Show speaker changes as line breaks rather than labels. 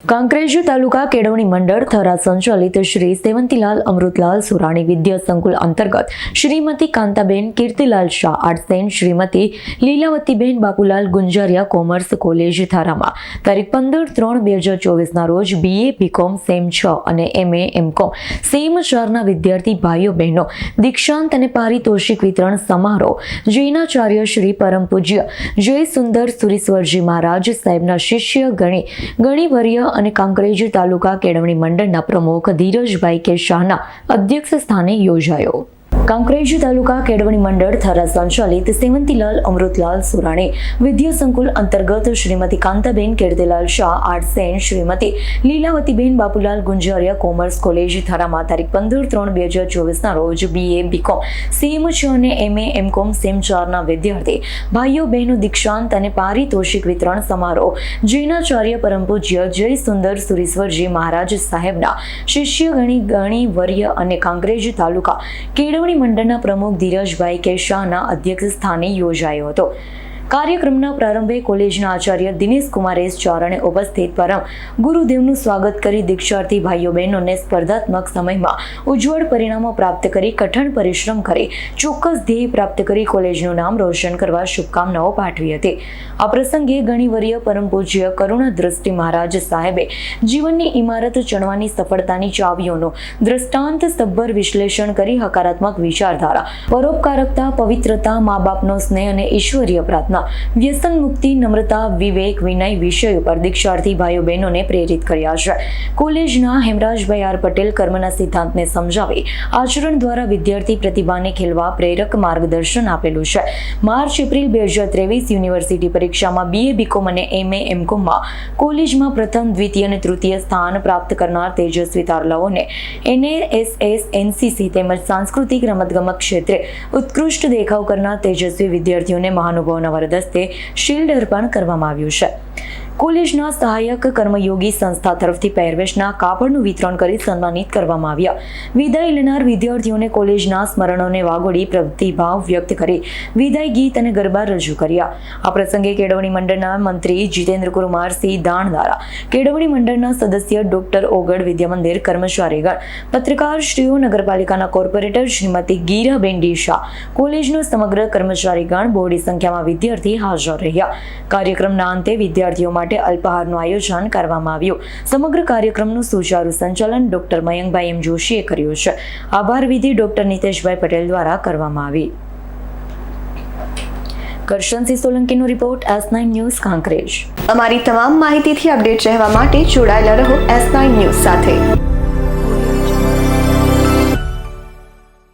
કાંકરેજ તાલુકા કેળવણી મંડળ થરા સંચાલિત શ્રી સેવંતીલાલ અમૃતલાલ સુરાણી વિદ્યા સંકુલ અંતર્ગત Shrimati Kantaben Kirtilal Shah arts and Shrimati Lilavatiben Bapulal Gunjariya commerce college થારામાં. તારીખ પંદર ત્રણ બે હજાર ચોવીસના રોજ બીએ બીકોમ સેમ છ અને એમએ એમકોમ સેમ ચારના વિદ્યાર્થી ભાઈઓ બહેનો દીક્ષાંત અને પારિતોષિક વિતરણ સમારોહ જૈનાચાર્ય શ્રી પરમ પૂજ્ય જય સુંદર સુરીશ્વરજી મહારાજ સાહેબના શિષ્ય ગણી ગણીવર્ય અને કાંકરેજ તાલુકા કેળવણી મંડળના પ્રમુખ ધીરજભાઈ કે શાહના અધ્યક્ષ સ્થાને યોજાયો. કાંકરેજ તાલુકા કેળવણી મંડળ થરા સંચાલિત સેવંતીલાલ અમૃતલાલ સુરાણે વિદ્યા સંકુલ અંતર્ગત Shrimati Kantaben કેળદેલાલ Shah and Shrimati Lilavatiben Bapulal Gunjariya commerce college ધારામાં તારીખ પંદર ત્રણ બે હજાર ચોવીસના રોજ બીએ બીકોમ સેમ છ અને એમએ એમકોમ સેમ ચારના વિદ્યાર્થી ભાઈઓ, બહેનો, દીક્ષાંત અને પારિતોષિક વિતરણ સમારોહ જૈનાચાર્ય પરમ પૂજ્ય જય સુંદર સુરીશ્વરજી મહારાજ સાહેબના શિષ્ય ગણી ગણી વર્ય અને કાંકરેજ તાલુકા કેળવણી મંડળના પ્રમુખ ધીરજભાઈ કે શાહના અધ્યક્ષ સ્થાને યોજાયો હતો. કાર્યક્રમના પ્રારંભે કોલેજના આચાર્ય દિનેશ કુમાર ચારણે ઉપસ્થિત પરમ ગુરુદેવનું સ્વાગત કરી દીક્ષાર્થી ભાઈઓ બહેનોને સ્પર્ધાત્મક સમયમાં ઉજ્જવળ પરિણામો પ્રાપ્ત કરી, કઠણ પરિશ્રમ કરી, ચોક્કસ ધ્યેય પ્રાપ્ત કરી કોલેજનું નામ રોશન કરવા શુભકામનાઓ પાઠવી હતી. આ પ્રસંગે ગણીવર્ય પરમ પૂજ્ય કરુણા દ્રષ્ટિ મહારાજ સાહેબે જીવનની ઇમારત ચણવાની સફળતાની ચાવીઓનો દ્રષ્ટાંત સભર વિશ્લેષણ કરી હકારાત્મક વિચારધારા, પરોપકારકતા, પવિત્રતા, મા બાપનો સ્નેહ અને ઈશ્વરીય પ્રાર્થના વ્યસન મુક્તિ, નમ્રતા, વિવેક, વિનય વિષય ઉપર દીક્ષાર્થી ભાઈઓ બહેનોને પ્રેરિત કર્યા છે. કોલેજના હેમરાજભાઈ આર પટેલ કર્મના સિદ્ધાંતને સમજાવી આચરણ દ્વારા વિદ્યાર્થી પ્રતિભાને ખેલવા પ્રેરક માર્ગદર્શન આપેલું છે. માર્ચ, એપ્રિલ બે હજાર ત્રેવીસ યુનિવર્સિટી પરીક્ષામાં બીએ બીકોમ અને એમએ એમકોમમાં કોલેજમાં પ્રથમ, દ્વિતીય અને તૃતીય સ્થાન પ્રાપ્ત કરનાર તેજસ્વી તારલાઓને એનએએસએસ એનસીસી તેમજ સાંસ્કૃતિક રમતગમત ક્ષેત્રે ઉત્કૃષ્ટ દેખાવ કરનાર તેજસ્વી વિદ્યાર્થીઓને મહાનુભાવોના વરદસ્તે શિલ્ડ અર્પણ કરવામાં આવ્યું છે. કોલેજના સહાયક કર્મયોગી સંસ્થા તરફથી પહેરવેશના કાપડનું વિતરણ કરી સન્માનિત કરવામાં આવ્યા. વિદાય લેનાર વિદ્યાર્થીઓને કોલેજના સ્મરણોને વાગોડી પ્રતિભાવ વ્યક્ત કરી વિદાય ગીત અને ગરબા રજૂ કર્યા. આ પ્રસંગે કેળવણી મંડળના મંત્રી જીતેન્દ્ર કુમાર સિંહ દાણ દ્વારા કેળવણી મંડળના સદસ્ય ડોક્ટર ઓગડ વિદ્યામંદિર કર્મચારીગણ પત્રકારશ્રીઓ નગરપાલિકાના કોર્પોરેટર શ્રીમતી ગીરાબેન ડીશા, કોલેજનો સમગ્ર કર્મચારીગણ બહોળી સંખ્યામાં વિદ્યાર્થી હાજર રહ્યા. કાર્યક્રમના અંતે વિદ્યાર્થીઓ માટે અલ્પાહારનું આયોજન કરવામાં આવ્યું. સમગ્ર કાર્યક્રમનું સુચારુ સંચાલન ડોક્ટર મયંકભાઈ એમ જોશીએ કર્યું છે. આભાર વિધિ ડોક્ટર નિતેશભાઈ પટેલ દ્વારા કરવામાં આવી. Karshansinh સોલંકીનો report S nine news Kankrej.
અમારી તમામ માહિતીથી અપડેટ રહેવા માટે જોડાયેલા રહો એસ નાઇન ન્યૂઝ સાથે.